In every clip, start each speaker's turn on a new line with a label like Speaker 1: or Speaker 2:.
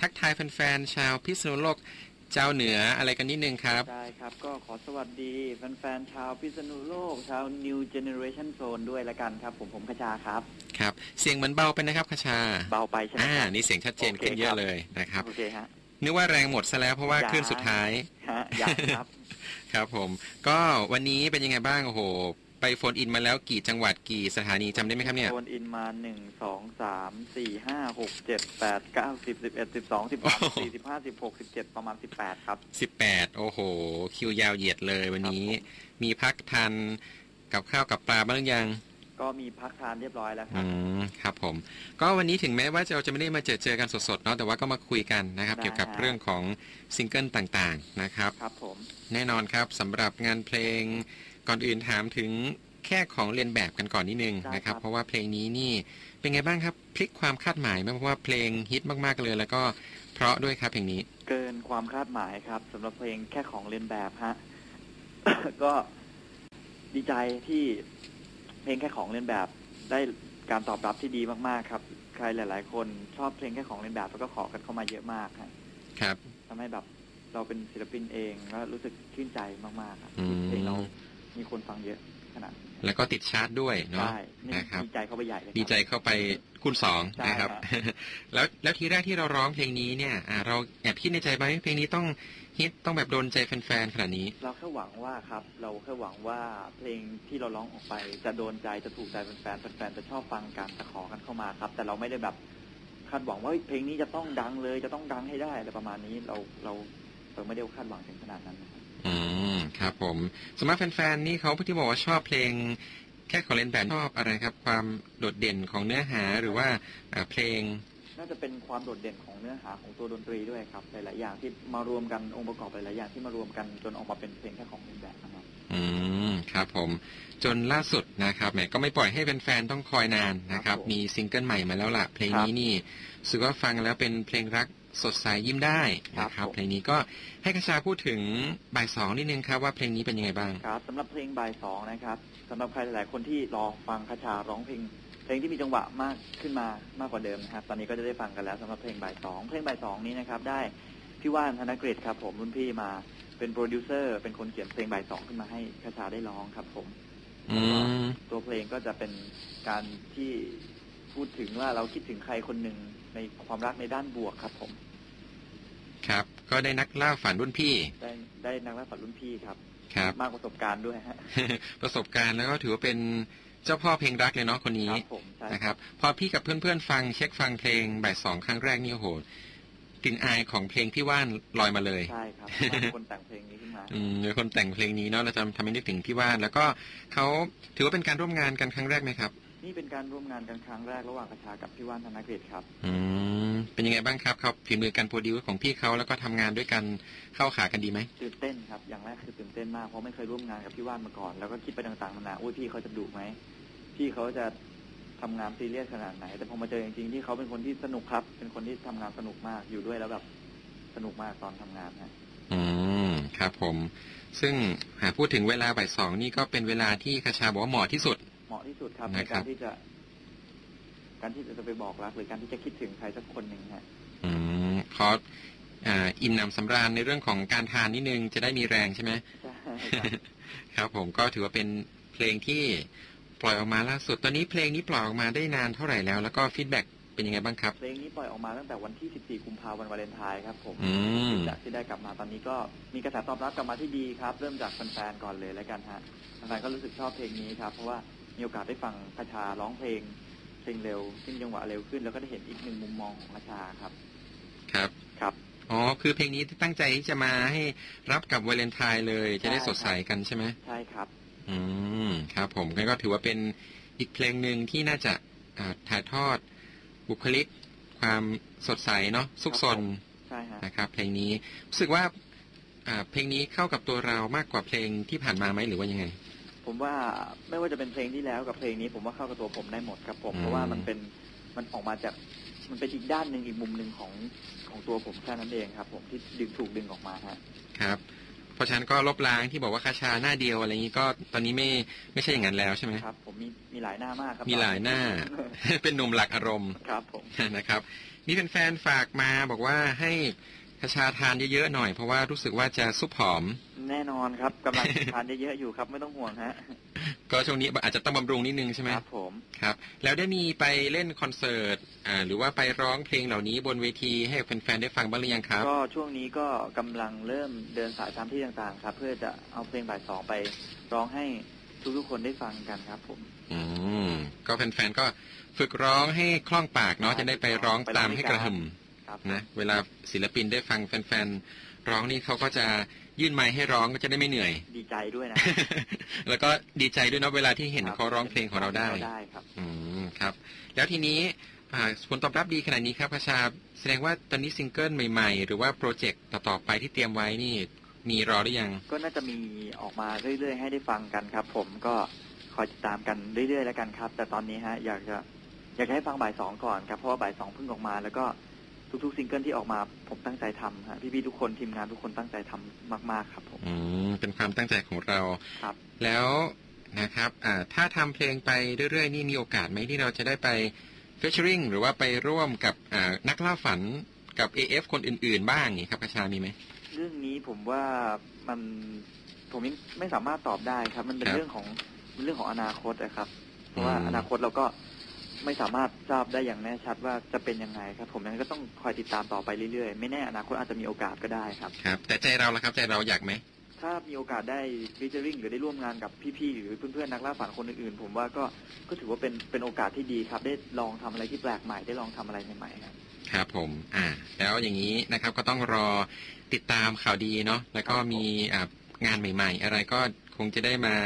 Speaker 1: ทักทายแฟนๆชาวพิษณุโลกเจ้าเหนืออะไรกันนิดนึงครับ
Speaker 2: ได้ครับ ก็ขอสวัสดีแฟนๆชาวพิษณุโลก ชาว New Generation Zone ด้วยละกันครับ ผมผมขจาครับ
Speaker 1: ครับ เสียงเหมือนเบาไปนะครับคชา
Speaker 2: เบาไปใช่ไหม
Speaker 1: อ่า
Speaker 2: ครับ
Speaker 1: นี่เสียงชัดเจนขึ้นเยอะเลยนะครับ
Speaker 2: โอเคฮะ
Speaker 1: นึกว่าแรงหมดซะแล้วเพราะว่า
Speaker 2: ยัง
Speaker 1: คลื่นสุดท้าย
Speaker 2: ฮะอยากครับ
Speaker 1: ครับผม ก็วันนี้เป็นยังไงบ้างโอ้โห ไปโฟนอินมาแล้วกี่จังหวัดกี่สถานีจำได้ไหมครับเนี่ย
Speaker 2: โฟนอินมาหนึ่งสองสามสี่ห้าหกเจ็ดแปดเก้าสิบสิบเอ็ดสิบสองสิบสาม
Speaker 1: โอ้โห
Speaker 2: สี่สิบห้าสิบหกสิบเจ็ดประมาณสิบแปดครับ
Speaker 1: สิบแปดโอ้โห คิวยาวเหยียดเลยวันนี้ มีพักทานกับข้าวกับปลาบ้างหรือยัง
Speaker 2: ก็มีพักทานเรียบร้อยแล้วครั
Speaker 1: อื
Speaker 2: บ
Speaker 1: มครับผม ก็วันนี้ถึงแม้ว่าเราจะไม่ได้มาเจอเจอกันสดๆเนาะแต่ว่าก็มาคุยกันนะครับ
Speaker 2: ได้
Speaker 1: เกี่ยวกับ
Speaker 2: ฮะ
Speaker 1: เรื่องของซิงเกิลต่างๆนะครับ
Speaker 2: ครับผม
Speaker 1: แน่นอนครับสำหรับงานเพลง ก่อนอื่นถามถึงแค่ของเรียนแบบกันก่อนนิดนึงนะครับ เพราะว่าเพลงนี้นี่เป็นไงบ้างครับพลิกความคาดหมายไหมเพราะว่าเพลงฮิตมากๆเลย แล้วก็เพราะด้วยครับเพลงนี้
Speaker 2: เกินความคาดหมายครับสำหรับเพลงแค่ของเรียนแบบฮะก็ดีใจที่เพลงแค่ของเรียนแบบได้การตอบรับที่ดีมากๆครับ ใครหลาย ๆ คนชอบเพลงแค่ของเรียนแบบแล้วก็ขอกันเข้ามาเยอะมากฮะ
Speaker 1: ครับ
Speaker 2: ทำให้แบบเราเป็นศิลปินเองแล้วรู้สึกชื่นใจมากๆครับ
Speaker 1: อืม
Speaker 2: ที่เพลงเรา มีคนฟังเยอะขนาดนี้
Speaker 1: แล้วก็ติดชาร์ตด้วยเนาะ
Speaker 2: ใช่นี่
Speaker 1: นะครับ
Speaker 2: ดีใจเข้าไปใหญ่เลยครับ
Speaker 1: ดีใจเข้าไปคูณสอง
Speaker 2: ใช่
Speaker 1: นะครับ
Speaker 2: ฮะ
Speaker 1: แล้วแล้วทีแรกที่เราร้องเพลงนี้เนี่ยอ่าเราแอบคิดในใจไหมเพลงนี้ต้องฮิตต้องแบบโดนใจแฟนๆขนาดนี้
Speaker 2: เราแค่หวังว่าครับ เราแค่หวังว่าเพลงที่เราร้องออกไป จะโดนใจจะถูกใจแฟนๆแฟนๆจะชอบฟังกันจะขอกันเข้ามาครับ แต่เราไม่ได้แบบคาดหวังว่าเฮ้ยเพลงนี้จะต้องดังเลย จะต้องดังให้ได้อะไรประมาณนี้เราเราเราไม่ได้คาดหวังถึงขนาดนั้นนะครับ
Speaker 1: อืมครับผมสมมติแฟนๆนี่เขาที่บอกว่าชอบเพลง แค่ขอเล่นแบบชอบอะไรครับ ความโดดเด่นของเนื้อหาหรือว่าอ่าเพลง
Speaker 2: น่าจะเป็นความโดดเด่นของเนื้อหาของตัวดนตรีด้วยครับหลายๆอย่างที่มารวมกันองค์ประกอบหลายๆอย่างที่มารวมกันจนออกมาเป็นเพลงแค่ของเล่นแบบนะครับ
Speaker 1: อืมครับผมจนล่าสุดนะครับแหมก็ไม่ปล่อยให้แฟนๆต้องคอยนานนะครับ
Speaker 2: ครับผม
Speaker 1: มีซิงเกิลใหม่มาแล้วล่ะ เพลง
Speaker 2: ครับ
Speaker 1: นี้นี่รู้สึกว่าฟังแล้วเป็นเพลงรัก สดใสยิ้มได้นะค
Speaker 2: ครั
Speaker 1: รับบ
Speaker 2: ผม
Speaker 1: เพลงนี้ก็ให้กระชาพูดถึงบ่ายสองนิดนึงครับว่าเพลงนี้เป็นยังไงบ้าง
Speaker 2: ครับสำหรับเพลงบ่ายสองนะครับสำหรับใครหลายๆคนที่รอฟังคาชาร้องเพลงเพลงที่มีจังหวะมากขึ้นมามากกว่าเดิมนะครับ ตอนนี้ก็จะได้ฟังกันแล้วสำหรับเพลงบ่ายสองเพลงบ่ายสองนี้นะครับ ได้พี่ว่านธนกฤษครับ ผมรุ่นพี่มาเป็นโปรดิวเซอร์เป็นคนเขียนเพลงบ่ายสองขึ้นมาให้คาชาได้ร้องครับ ผม
Speaker 1: อืม
Speaker 2: ตัวเพลงก็จะเป็นการที่ พูดถึงว่าเราคิดถึงใครคนหนึ่งในความรักในด้านบวกครับ ผม
Speaker 1: ครับ ก็ได้นักล่าฝันรุ่นพี่
Speaker 2: ได้ได้นักรักษารุ่นพี่ครับ
Speaker 1: ครับ
Speaker 2: มากประสบการณ์ด้วยฮะ
Speaker 1: ประสบการณ์แล้วก็ถือว่าเป็นเจ้าพ่อเพลงรักเลยเนาะคนนี้
Speaker 2: ครับผมใช่
Speaker 1: นะครับ พอพี่กับเพื่อนๆฟังเช็คฟังเพลงบ่ายสองครั้งแรกนี่โอ้โหกลิ่นอายของเพลงพี่ว่านลอยมาเลย
Speaker 2: ใช่ครับเป็นคนแต่งเพลงนี้ขึ้นมา
Speaker 1: อืมเป็นคนแต่งเพลงนี้เนาะเราจะทำให้นึกถึงพี่ว่าน แล้วก็เขาถือว่าเป็นการร่วมงานกันครั้งแรกไหมครับ
Speaker 2: นี่เป็นการร่วมงานกันครั้งแรกระหว่างกระชากับพี่ว่านธนกฤษครับ
Speaker 1: อืมเป็นยังไงบ้างครับเขาฝีมือการโปรดิวซ์ของพี่เขาแล้วก็ทำงานด้วยกันเข้าขากันดีไหม
Speaker 2: ตื่นเต้นครับอย่างแรกคือตื่นเต้นมากเพราะไม่เคยร่วมงานกับพี่ว่านมาก่อน แล้วก็คิดไปต่างๆนานาอุ้ยพี่เขาจะดุไหมพี่เขาจะทำงานซีเรียสขนาดไหน แต่พอมาเจอจริงๆที่เขาเป็นคนที่สนุกครับ เป็นคนที่ทำงานสนุกมากอยู่ด้วยแล้วแบบสนุกมากตอนทำงานฮะ
Speaker 1: อืมครับผม ซึ่งหากพูดถึงเวลาบ่ายสองนี่ก็เป็นเวลาที่คาชาบอกว่าเหมาะที่สุด
Speaker 2: เหมาะที่สุดครับใน
Speaker 1: นะครั
Speaker 2: การ
Speaker 1: บ
Speaker 2: ที่จะ การที่จะไปบอกรัก หรือการที่จะคิดถึงใครสักคนหนึ่งฮะ
Speaker 1: อืมขออ่าอิ่มหนำสำราญในเรื่องของการทานนิดนึงจะได้มีแรงใช่ไหม
Speaker 2: ใช่ครับ
Speaker 1: ครับผมก็ถือว่าเป็นเพลงที่ปล่อยออกมาล่าสุดตอนนี้เพลงนี้ปล่อยออกมาได้นานเท่าไหร่แล้ว แล้วก็ฟีดแบ็กเป็นยังไงบ้างครับ
Speaker 2: เพลงนี้ปล่อยออกมาตั้งแต่วันที่ 14 กุมภาพันธ์วันวาเลนไทน์ครับผม
Speaker 1: อืม
Speaker 2: จากที่ได้กลับมาตอนนี้ก็มีกระแสตอบรับกลับมาที่ดีครับ เริ่มจากแฟนๆก่อนเลยแล้วกันฮะแฟนๆก็รู้สึกชอบเพลงนี้ครับ เพราะว่า มีโอกาสได้ฟังคาชาร้องเพลงเพลงเร็วซึ่งจังหวะเร็วขึ้น แล้วก็ได้เห็นอีกหนึ่งมุมมองของคาชาครับ
Speaker 1: ครับ
Speaker 2: ครับ
Speaker 1: อ๋อคือเพลงนี้ตั้งใจที่จะมาให้รับกับวาเลนไทน์เลย จะได้
Speaker 2: ใช่
Speaker 1: สดใสกันใช่ไหม
Speaker 2: ใช่ครับ
Speaker 1: อืมครับ ผมงั้นก็ถือว่าเป็นอีกเพลงหนึ่งที่น่าจะอ่าถ่ายทอดบุคลิก ความสดใสเนาะซุกซน
Speaker 2: ใช่ฮะ
Speaker 1: นะครับ เพลงนี้รู้สึกว่าอ่าเพลงนี้เข้ากับตัวเรามากกว่าเพลงที่ผ่านมาไหมหรือว่ายังไง
Speaker 2: ผมว่าไม่ว่าจะเป็นเพลงที่แล้วกับเพลงนี้ผมว่าเข้ากับตัวผมได้หมดครับผม
Speaker 1: อืม
Speaker 2: เพราะว่ามันเป็นมันออกมาจากมันเป็นอีกด้านหนึ่งอีกมุมหนึ่งของของตัวผมแค่นั้นเองครับ ผมที่ดึงถูกดึงออกมาฮะ
Speaker 1: ครับราะฉะนั้นก็ลบล้างที่บอกว่าคาชาหน้าเดียวอะไรอย่างนี้ก็ตอนนี้ไม่ไม่ใช่อย่างนั้นแล้วใช่ไหม
Speaker 2: ครับ ผมมีมีหลายหน้ามากครับ
Speaker 1: มีหลายหน้า เป็นหนุ่มหลักอารมณ์
Speaker 2: ครับ ผม
Speaker 1: นะครับ มีแฟนๆฝากมาบอกว่าให้ คาชาทานเยอะๆหน่อยเพราะว่ารู้สึกว่าจะซุปผอม
Speaker 2: แน่นอนครับกำลังทานเยอะๆอยู่ครับไม่ต้องห่วงฮะ
Speaker 1: ก็ช่วงนี้อาจจะต้องบำรุงนิดนึงใช่ไหม
Speaker 2: ครับผม
Speaker 1: ครับ แล้วได้มีไปเล่นคอนเสิร์ตอ่าหรือว่าไปร้องเพลงเหล่านี้บนเวทีให้แฟนๆได้ฟังบ้างหรือยังครับ
Speaker 2: ก็ช่วงนี้ก็กำลังเริ่มเดินสายตามที่ต่างๆ ครับ เพื่อจะเอาเพลงบ่ายสองไปร้องให้ทุกๆคนได้ฟังกันครับผม
Speaker 1: อืมก็แฟนๆก็ฝึกร้องให้คล่องปากเนาะจะได้ไปร้องตามให้กระหึ่ม
Speaker 2: ครับ
Speaker 1: นะเวลาศิลปินได้ฟังแฟนๆร้องนี่เขาก็จะยื่นไมค์ให้ร้องก็จะได้ไม่เหนื่อย
Speaker 2: ดีใจด้วยนะ
Speaker 1: แล้วก็ดีใจด้วยเนาะเวลาที่เห็น
Speaker 2: ครับ
Speaker 1: เขาร้องเพลงของเราได้
Speaker 2: ได้ครับ
Speaker 1: อืมครับ แล้วทีนี้อ่าผลตอบรับดีขนาดนี้ครับพระชาแสดงว่าตอนนี้ซิงเกิลใหม่ๆ หรือว่าโปรเจกต์ต่อๆไปที่เตรียมไว้นี่มีรอหรือยัง
Speaker 2: ก็น่าจะมีออกมาเรื่อยๆ ให้ได้ฟังกันครับ ผมก็คอยติดตามกันเรื่อยๆแล้วกันครับ แต่ตอนนี้ฮะ อยากจะอยากจะให้ฟังบ่ายสองก่อนครับเพราะว่าบ่ายสองเพิ่งออกมา แล้วก็ ทุกๆซิงเกิลที่ออกมาผมตั้งใจทำฮะพี่ๆทุกคนทีมงานทุกคนตั้งใจทำมาก ๆ ครับผม
Speaker 1: อืมเป็นความตั้งใจของเรา
Speaker 2: ครับ
Speaker 1: แล้วนะครับอ่าถ้าทำเพลงไปเรื่อยๆนี่มีโอกาสไหมที่เราจะได้ไปเฟช u ริงหรือว่าไปร่วมกับอ่านักล่าฝันกับ AF คนอื่น ๆ บ้างอย่างนี้ครับพระชามีไหม
Speaker 2: เรื่องนี้ผมว่ามันผมยังไม่สามารถตอบได้ครับ มันเป็น
Speaker 1: ครับ
Speaker 2: เรื่องของมันเรื่องของอนาคตนะครับ เพราะว่า
Speaker 1: อืม
Speaker 2: อนาคตเราก็ ไม่สามารถทราบได้อย่างแน่ชัดว่าจะเป็นยังไงครับ ผมยังไงก็ต้องคอยติดตามต่อไปเรื่อยๆ ไม่แน่อนาคตอาจจะมีโอกาสก็ได้ครับ
Speaker 1: ครับ แต่ใจเราละครับใจเราอยากไหม
Speaker 2: ถ้ามีโอกาสได้ฟิชเชอริงหรือได้ร่วมงานกับพี่ๆ หรือเพื่อนๆ นักล่าฝันคนอื่นๆ ผมว่าก็ก็ถือว่าเป็นเป็นโอกาสที่ดีครับ ได้ลองทำอะไรที่แปลกใหม่ได้ลองทำอะไรใหม่ๆครับ
Speaker 1: ครับผมอ่า แล้วอย่างนี้นะครับก็ต้องรอติดตามข่าวดีเนาะแล้วก็
Speaker 2: ครับผม
Speaker 1: มีอ่างานใหม่ ๆ อะไรก็คงจะได้มา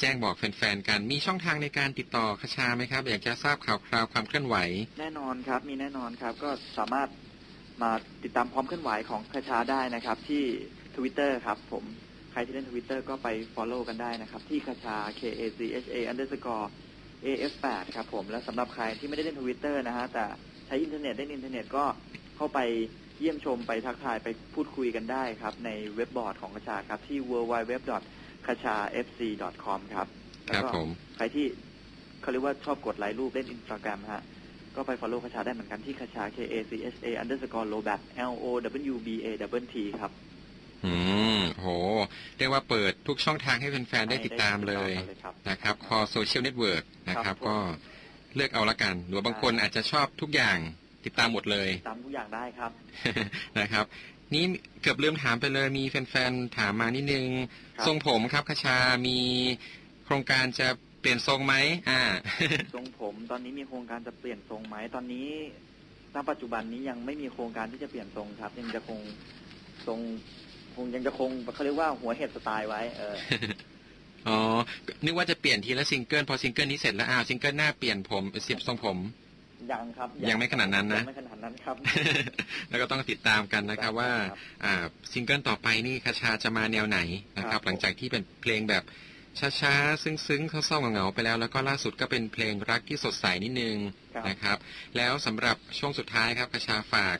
Speaker 1: แจ้งบอกแฟนๆกัน มีช่องทางในการติดต่อคชาไหมครับ อยากจะทราบข่าวคราวความเคลื่อนไหว
Speaker 2: แน่นอนครับ มีแน่นอนครับ ก็สามารถมาติดตามความเคลื่อนไหวของคชาได้นะครับ ที่ Twitter ครับ ผมใครที่เล่น Twitter ก็ไป Follow กันได้นะครับ ที่คชา K A C H A underscore A F 8ครับผมและสำหรับใครที่ไม่ได้เล่น Twitter นะฮะแต่ใช้อินเทอร์เน็ตเล่นอินเทอร์เน็ตก็เข้าไปเยี่ยมชมไปทักทายไปพูดคุยกันได้ครับ ในเว็บบอร์ดของคาชาครับ ที่ w w w k a c h a f c com ครับ
Speaker 1: ค
Speaker 2: แล้ว
Speaker 1: รับ
Speaker 2: ก็
Speaker 1: ผม
Speaker 2: ใครที่เขาเรียกว่าชอบกดไลค์รูปเล่นอินสตาแกรมฮะ ก็ไป follow คาชาได้เหมือนกันที่คาชา K A C H A underscore lobat L O W B A W T ครับ
Speaker 1: อืมโห เรียกว่าเปิดทุกช่องทางให้แฟนๆได้ติดตามเลย
Speaker 2: ได้ติดตามกันเลยครับ
Speaker 1: นะครับ คอโซเชียลเน็ตเวิร์กนะค
Speaker 2: ครั
Speaker 1: รับ
Speaker 2: บผม
Speaker 1: ก็เลือกเอาละกัน หรือว่าบางคนอาจจะชอบทุกอย่างติดตามหมดเลย
Speaker 2: ตามทุกอย่างได้ครับ
Speaker 1: นะครับ นี่เกือบลืมถามไปเลยมีแฟนๆถามมานิดนึง
Speaker 2: ครับ
Speaker 1: ทรงผมครับคชา มีโครงการจะเปลี่ยนทรงไหมอ่า
Speaker 2: ทรงผมตอนนี้มีโครงการจะเปลี่ยนทรงไหมตอนนี้ณปัจจุบันนี้ยังไม่มีโครงการที่จะเปลี่ยนทรงครับ ยังจะคงทรงคงยังจะคงเขาเรียกว่าหัวเห็ดสไตล์ไว้เออ
Speaker 1: อ๋อนึกว่าจะเปลี่ยนทีละซิงเกิลพอซิงเกิลนี้เสร็จแล้วอ้าวซิงเกิลหน้าเปลี่ยนผมเสียบทรงผม
Speaker 2: ยังครับ
Speaker 1: ยังไม่ขนาดนั้นนะ
Speaker 2: ยังไม่ขนาดนั้นครับ
Speaker 1: แล้วก็ต้องติดตามกันนะครับว่า
Speaker 2: ครับ
Speaker 1: อ่าซิงเกิลต่อไปนี่คชาจะมาแนวไหนนะครับ
Speaker 2: ครับ
Speaker 1: หลังจากที่เป็นเพลงแบบช้าๆ ซึ้งๆเศร้าๆเหงาๆไปแล้ว แล้วก็ล่าสุดก็เป็นเพลงรักที่สดใสนิดนึง
Speaker 2: ครับ
Speaker 1: นะครับ แล้วสำหรับช่วงสุดท้ายครับคชาฝาก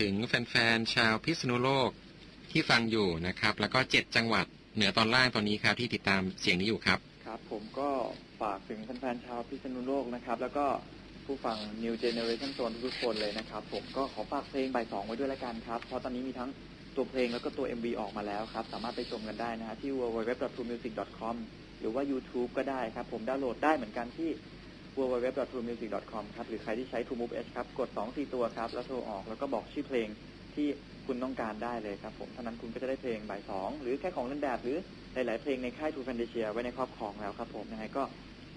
Speaker 1: ถึงแฟนๆชาวพิษณุโลกที่ฟังอยู่นะครับ แล้วก็เจ็ดจังหวัดเหนือตอนล่างตอนนี้ครับที่ติดตามเสียงนี้อยู่ครับ
Speaker 2: ครับ ผมก็ฝากถึงแฟนๆชาวพิษณุโลกนะครับ แล้วก็ ผู้ฟัง New Generation Zone ทุกคนเลยนะครับ ผมก็ขอฝากเพลงใบสองไว้ด้วยละกันครับ เพราะตอนนี้มีทั้งตัวเพลงแล้วก็ตัว MV ออกมาแล้วครับ สามารถไปชมกันได้นะฮะที่ www.truemusic.com หรือว่า YouTube ก็ได้ครับ ผมดาวน์โหลดได้เหมือนกันที่ www.truemusic.com ครับ หรือใครที่ใช้ True Move H ครับ กด2 4ตัวครับ แล้วโทรออกแล้วก็บอกชื่อเพลงที่คุณต้องการได้เลยครับผมเท่านั้นคุณก็จะได้เพลงบ่ายสองหรือแค่ของเล่นแบบหรือหลาย ๆ เพลงในค่าย True Fantasia ไว้ในครอบครองแล้วครับผมยังไงก็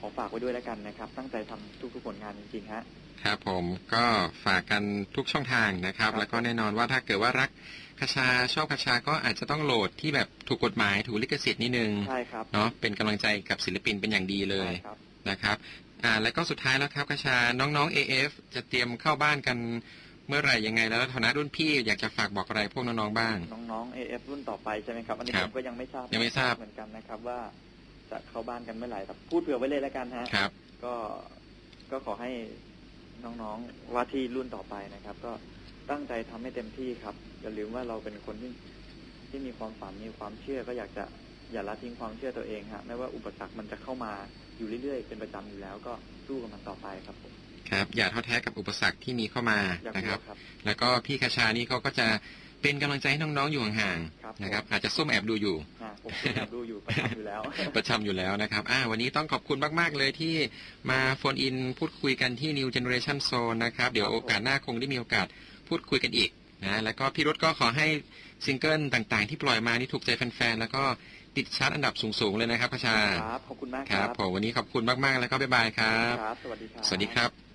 Speaker 2: อฝากไว้ด้วยแล้วกันนะครับ ตั้งใจทำทุกๆผลงานจริงๆฮะ
Speaker 1: ครับผมก็ฝากกันทุกช่องทางนะครับ
Speaker 2: ครับ
Speaker 1: แล้วก็แน่นอนว่าถ้าเกิดว่ารักคชาชอบคชาก็อาจจะต้องโหลดที่แบบถูกกฎหมายถูกลิขสิทธิ์นิดนึง
Speaker 2: ใช่ครับ
Speaker 1: เนาะเป็นกำลังใจกับศิลปินเป็นอย่างดีเลย
Speaker 2: ใช่ครับ
Speaker 1: นะครับอ่าแล้วก็สุดท้ายแล้วครับคชาน้องๆ AF จะเตรียมเข้าบ้านกันเมื่อไหร่ยังไงแล้วฐานะรุ่นพี่อยากจะฝากบอกอะไรพวกน้องๆบ้าง
Speaker 2: น้องๆ AF รุ่นต่อไปใช่ไหมครับอันนี้
Speaker 1: ครั
Speaker 2: ผ
Speaker 1: บ
Speaker 2: มก็ยังไม่ทราบ
Speaker 1: ยังไม่ทราบ
Speaker 2: เหมือนกันนะครับว่า จะเข้าบ้านกันเมื่อไหร่แต่พูดเผื่อไว้เลยแล้วกันฮะ
Speaker 1: ครับ
Speaker 2: ก็ก็ขอให้น้องๆว่าที่รุ่นต่อไปนะครับ ก็ตั้งใจทำให้เต็มที่ครับอย่าลืมว่าเราเป็นคนที่ที่มีความฝันมีความเชื่อ ก็อยากจะอย่าละทิ้งความเชื่อตัวเองฮะไม่ว่าอุปสรรคมันจะเข้ามาอยู่เรื่อยๆ เป็นประจำอยู่แล้วก็สู้กับมันต่อไปครับผม
Speaker 1: ครับ อย่าท้อแท้กับอุปสรรคที่มีเข้ามา
Speaker 2: อยาก
Speaker 1: นะ
Speaker 2: รู้
Speaker 1: ครับ
Speaker 2: ครับ
Speaker 1: แล้วก็พี่คชานี่เขาก็จะ เป็นกำลังใจให้น้องๆอยู่ห่าง
Speaker 2: ครับ
Speaker 1: ๆนะครับอาจจะซุ่มแอบดูอยู่
Speaker 2: อ่าผมก็แอบดูอยู่ประจำอยู่แล้ว
Speaker 1: ประจำอยู่แล้วนะครับอ่าวันนี้ต้องขอบคุณมาก ๆ เลยที่มาโฟนอินพูดคุยกันที่ New Generation Zone นะครับ เดี๋ยว
Speaker 2: ครับผม
Speaker 1: โอกาสหน้าคงได้มีโอกาสพูดคุยกันอีกนะ แล้วก็พี่รถก็ขอให้ซิงเกิลต่างๆ ที่ปล่อยมานี่ถูกใจแฟน ๆ แล้วก็ติดชาร์ตอันดับสูง ๆ เลยนะครับพระชา
Speaker 2: ครับ ขอบคุณมาก
Speaker 1: ค
Speaker 2: ค
Speaker 1: รั
Speaker 2: รั
Speaker 1: บบผมวันนี้ขอบคุณมาก ๆ แล้วก็บ๊ายบายครับ
Speaker 2: ครับ สวัสดีครับ
Speaker 1: สวัสดีครับ